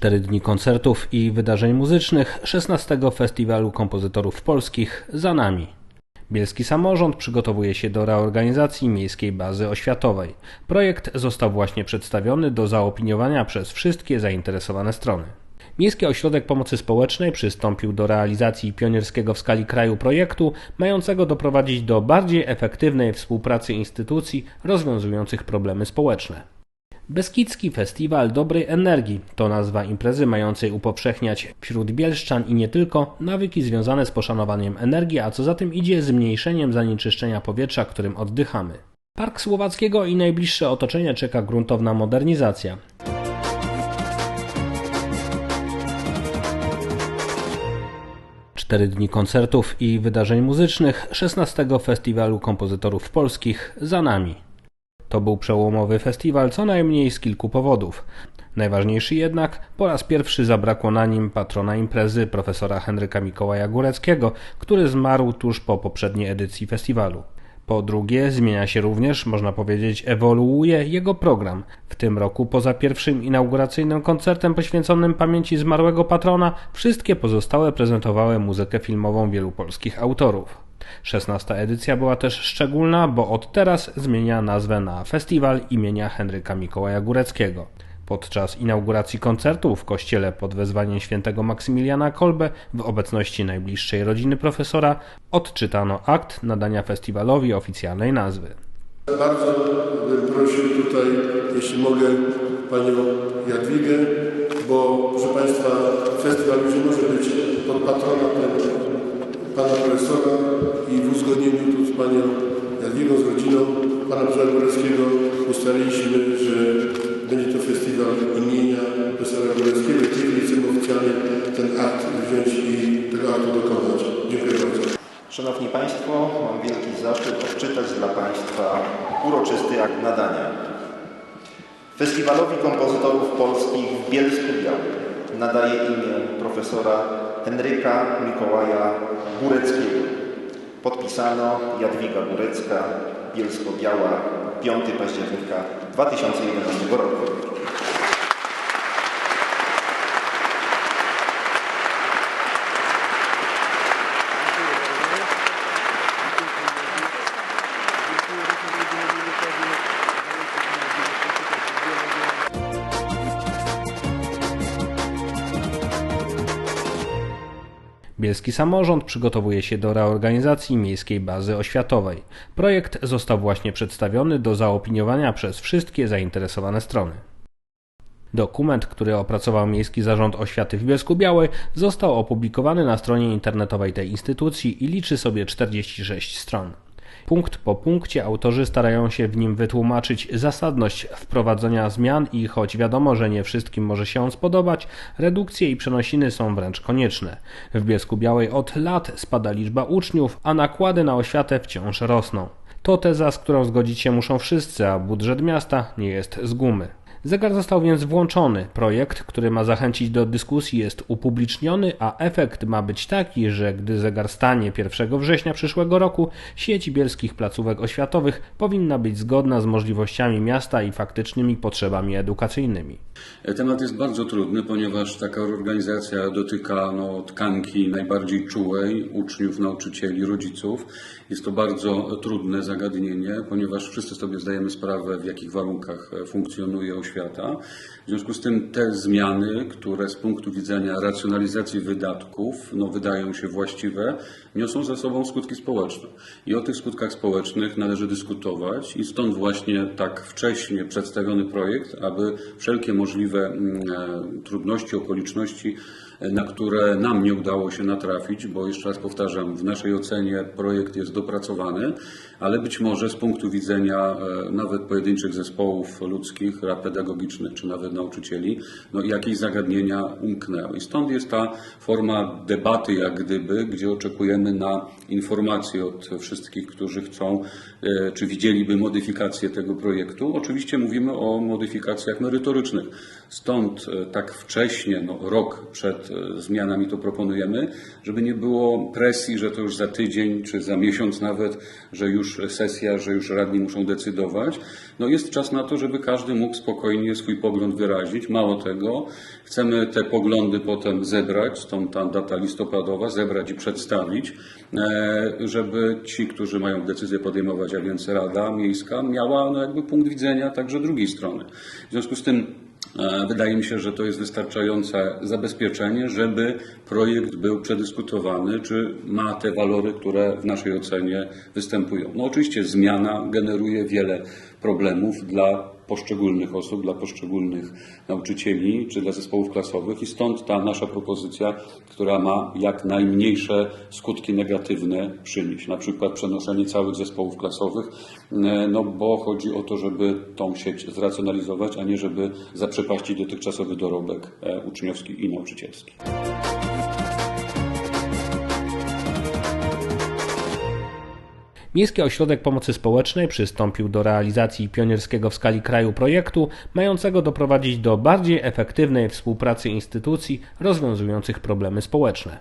Cztery dni koncertów i wydarzeń muzycznych 16 Festiwalu Kompozytorów Polskich za nami. Bielski Samorząd przygotowuje się do reorganizacji miejskiej bazy oświatowej. Projekt został właśnie przedstawiony do zaopiniowania przez wszystkie zainteresowane strony. Miejski Ośrodek Pomocy Społecznej przystąpił do realizacji pionierskiego w skali kraju projektu, mającego doprowadzić do bardziej efektywnej współpracy instytucji rozwiązujących problemy społeczne. Beskidzki Festiwal Dobrej Energii to nazwa imprezy mającej upowszechniać wśród bielszczan i nie tylko nawyki związane z poszanowaniem energii, a co za tym idzie zmniejszeniem zanieczyszczenia powietrza, którym oddychamy. Park Słowackiego i najbliższe otoczenie czeka gruntowna modernizacja. Cztery dni koncertów i wydarzeń muzycznych 16 Festiwalu Kompozytorów Polskich za nami. To był przełomowy festiwal co najmniej z kilku powodów. Najważniejszy jednak, po raz pierwszy zabrakło na nim patrona imprezy profesora Henryka Mikołaja Góreckiego, który zmarł tuż po poprzedniej edycji festiwalu. Po drugie, zmienia się również, można powiedzieć, ewoluuje jego program. W tym roku, poza pierwszym inauguracyjnym koncertem poświęconym pamięci zmarłego patrona, wszystkie pozostałe prezentowały muzykę filmową wielu polskich autorów. Szesnasta edycja była też szczególna, bo od teraz zmienia nazwę na Festiwal imienia Henryka Mikołaja Góreckiego. Podczas inauguracji koncertu w kościele pod wezwaniem świętego Maksymiliana Kolbe w obecności najbliższej rodziny profesora odczytano akt nadania festiwalowi oficjalnej nazwy. Bardzo bym prosił tutaj, jeśli mogę, Panią Jadwigę, bo proszę Państwa, festiwal już może być pod patronatem Pana Profesora i w uzgodnieniu tu z Panią Jadwigą, z rodziną Pana Profesora Góreckiego ustaliliśmy, że Szanowni Państwo, mam wielki zaszczyt odczytać dla Państwa uroczysty akt nadania. Festiwalowi Kompozytorów Polskich w Bielsku Białym nadaje imię profesora Henryka Mikołaja Góreckiego. Podpisano Jadwiga Górecka, Bielsko-Biała, 5 października 2011 roku. Bielski Samorząd przygotowuje się do reorganizacji miejskiej bazy oświatowej. Projekt został właśnie przedstawiony do zaopiniowania przez wszystkie zainteresowane strony. Dokument, który opracował Miejski Zarząd Oświaty w Bielsku Białej, został opublikowany na stronie internetowej tej instytucji i liczy sobie 46 stron. Punkt po punkcie autorzy starają się w nim wytłumaczyć zasadność wprowadzenia zmian i choć wiadomo, że nie wszystkim może się on spodobać, redukcje i przenosiny są wręcz konieczne. W Bielsku Białej od lat spada liczba uczniów, a nakłady na oświatę wciąż rosną. To teza, z którą zgodzić się muszą wszyscy, a budżet miasta nie jest z gumy. Zegar został więc włączony. Projekt, który ma zachęcić do dyskusji, jest upubliczniony, a efekt ma być taki, że gdy zegar stanie 1 września przyszłego roku, sieć bielskich placówek oświatowych powinna być zgodna z możliwościami miasta i faktycznymi potrzebami edukacyjnymi. Temat jest bardzo trudny, ponieważ taka organizacja dotyka no, tkanki najbardziej czułej uczniów, nauczycieli, rodziców. Jest to bardzo trudne zagadnienie, ponieważ wszyscy sobie zdajemy sprawę, w jakich warunkach funkcjonuje oświata. W związku z tym te zmiany, które z punktu widzenia racjonalizacji wydatków no, wydają się właściwe, niosą za sobą skutki społeczne. I o tych skutkach społecznych należy dyskutować i stąd właśnie tak wcześnie przedstawiony projekt, aby wszelkie możliwe mm, e, trudności, okoliczności, na które nam nie udało się natrafić, bo jeszcze raz powtarzam, w naszej ocenie projekt jest dopracowany, ale być może z punktu widzenia e, nawet pojedynczych zespołów ludzkich, rad pedagogicznych czy nawet nauczycieli, no jakieś zagadnienia umknęły. I stąd jest ta forma debaty, jak gdyby, gdzie oczekujemy na informacje od wszystkich, którzy chcą, e, czy widzieliby modyfikację tego projektu. Oczywiście mówimy o modyfikacjach merytorycznych. Stąd e, tak wcześnie, no, rok przed zmianami to proponujemy, żeby nie było presji, że to już za tydzień czy za miesiąc nawet, że już sesja, że już radni muszą decydować. No jest czas na to, żeby każdy mógł spokojnie swój pogląd wyrazić. Mało tego, chcemy te poglądy potem zebrać, stąd ta data listopadowa, zebrać i przedstawić, e, żeby ci, którzy mają decyzję podejmować, a więc Rada Miejska, miała no, jakby punkt widzenia także drugiej strony. W związku z tym Wydaje mi się, że to jest wystarczające zabezpieczenie, żeby projekt był przedyskutowany, czy ma te walory, które w naszej ocenie występują. No oczywiście zmiana generuje wiele problemów dla poszczególnych osób, dla poszczególnych nauczycieli czy dla zespołów klasowych i stąd ta nasza propozycja, która ma jak najmniejsze skutki negatywne przynieść, na przykład przenoszenie całych zespołów klasowych, e, no bo chodzi o to, żeby tą sieć zracjonalizować, a nie żeby zaprzepaścić dotychczasowy dorobek e, uczniowski i nauczycielski. Miejski Ośrodek Pomocy Społecznej przystąpił do realizacji pionierskiego w skali kraju projektu, mającego doprowadzić do bardziej efektywnej współpracy instytucji rozwiązujących problemy społeczne.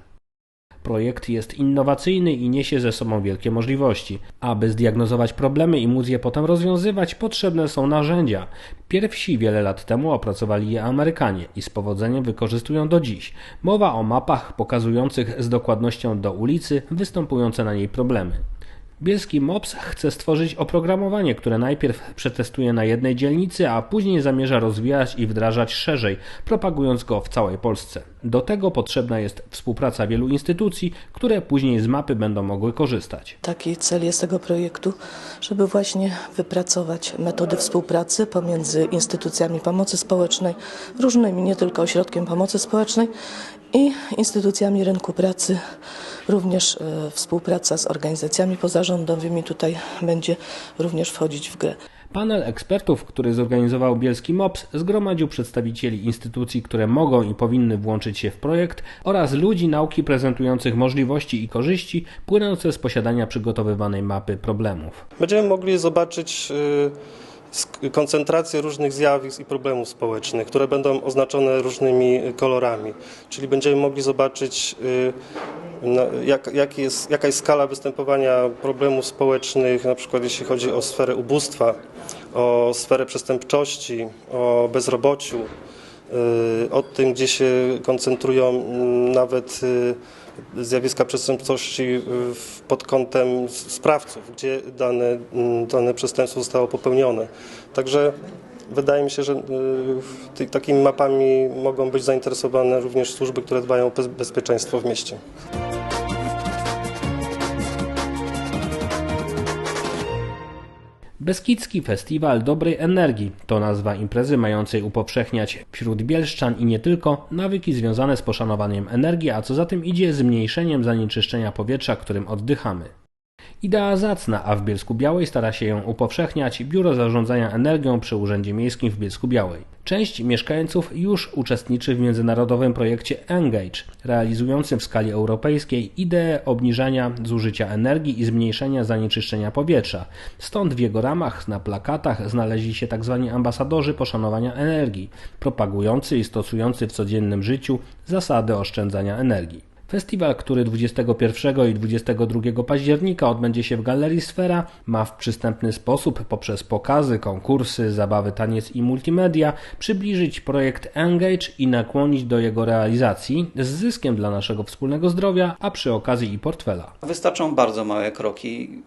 Projekt jest innowacyjny i niesie ze sobą wielkie możliwości. Aby zdiagnozować problemy i móc je potem rozwiązywać, potrzebne są narzędzia. Pierwsi wiele lat temu opracowali je Amerykanie i z powodzeniem wykorzystują do dziś. Mowa o mapach pokazujących z dokładnością do ulicy występujące na niej problemy. Bielski MOPS chce stworzyć oprogramowanie, które najpierw przetestuje na jednej dzielnicy, a później zamierza rozwijać i wdrażać szerzej, propagując go w całej Polsce. Do tego potrzebna jest współpraca wielu instytucji, które później z mapy będą mogły korzystać. Taki cel jest tego projektu, żeby właśnie wypracować metody współpracy pomiędzy instytucjami pomocy społecznej, różnymi, nie tylko ośrodkiem pomocy społecznej i instytucjami rynku pracy. Również e, współpraca z organizacjami pozarządowymi tutaj będzie również wchodzić w grę. Panel ekspertów, który zorganizował Bielski MOPS, zgromadził przedstawicieli instytucji, które mogą i powinny włączyć się w projekt oraz ludzi nauki prezentujących możliwości i korzyści płynące z posiadania przygotowywanej mapy problemów. Będziemy mogli zobaczyć y, koncentrację różnych zjawisk i problemów społecznych, które będą oznaczone różnymi kolorami. Czyli będziemy mogli zobaczyć, y, jak, jak jest, jaka jest skala występowania problemów społecznych, na przykład jeśli chodzi o sferę ubóstwa, o sferę przestępczości, o bezrobociu, y, o tym, gdzie się koncentrują mm, nawet y, zjawiska przestępczości y, pod kątem sprawców, gdzie dane, mm, dane przestępstwo zostało popełnione. Także wydaje mi się, że y, takimi mapami mogą być zainteresowane również służby, które dbają o bez- bezpieczeństwo w mieście. Beskidzki Festiwal Dobrej Energii to nazwa imprezy mającej upowszechniać wśród bielszczan i nie tylko nawyki związane z poszanowaniem energii, a co za tym idzie zmniejszeniem zanieczyszczenia powietrza, którym oddychamy. Idea zacna, a w Bielsku Białej stara się ją upowszechniać Biuro Zarządzania Energią przy Urzędzie Miejskim w Bielsku Białej. Część mieszkańców już uczestniczy w międzynarodowym projekcie Engage, realizującym w skali europejskiej ideę obniżania zużycia energii i zmniejszenia zanieczyszczenia powietrza. Stąd w jego ramach na plakatach znaleźli się tzw. ambasadorzy poszanowania energii, propagujący i stosujący w codziennym życiu zasady oszczędzania energii. Festiwal, który 21 i 22 października odbędzie się w Galerii Sfera, ma w przystępny sposób poprzez pokazy, konkursy, zabawy, taniec i multimedia przybliżyć projekt Engage i nakłonić do jego realizacji z zyskiem dla naszego wspólnego zdrowia, a przy okazji i portfela. Wystarczą bardzo małe kroki.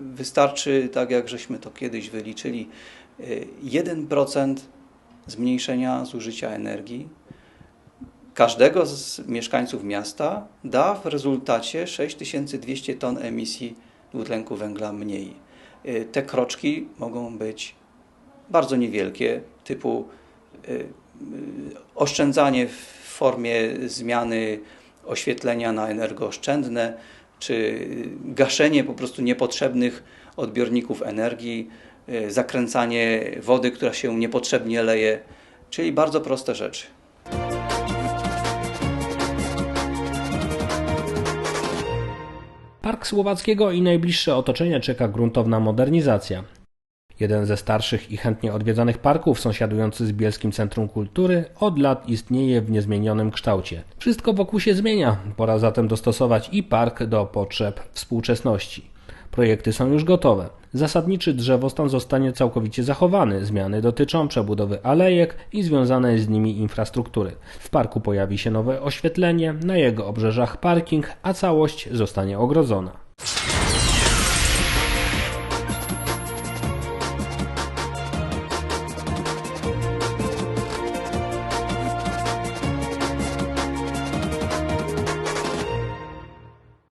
Wystarczy, tak jak żeśmy to kiedyś wyliczyli, y, 1% zmniejszenia zużycia energii każdego z mieszkańców miasta da w rezultacie 6200 ton emisji dwutlenku węgla mniej. Y, Te kroczki mogą być bardzo niewielkie, typu y, y, oszczędzanie w formie zmiany oświetlenia na energooszczędne, czy gaszenie po prostu niepotrzebnych odbiorników energii, zakręcanie wody, która się niepotrzebnie leje, czyli bardzo proste rzeczy. Park Słowackiego i najbliższe otoczenie czeka gruntowna modernizacja. Jeden ze starszych i chętnie odwiedzanych parków sąsiadujący z Bielskim Centrum Kultury od lat istnieje w niezmienionym kształcie. Wszystko wokół się zmienia, pora zatem dostosować i park do potrzeb współczesności. Projekty są już gotowe. Zasadniczy drzewostan zostanie całkowicie zachowany. Zmiany dotyczą przebudowy alejek i związanej z nimi infrastruktury. W parku pojawi się nowe oświetlenie, na jego obrzeżach parking, a całość zostanie ogrodzona.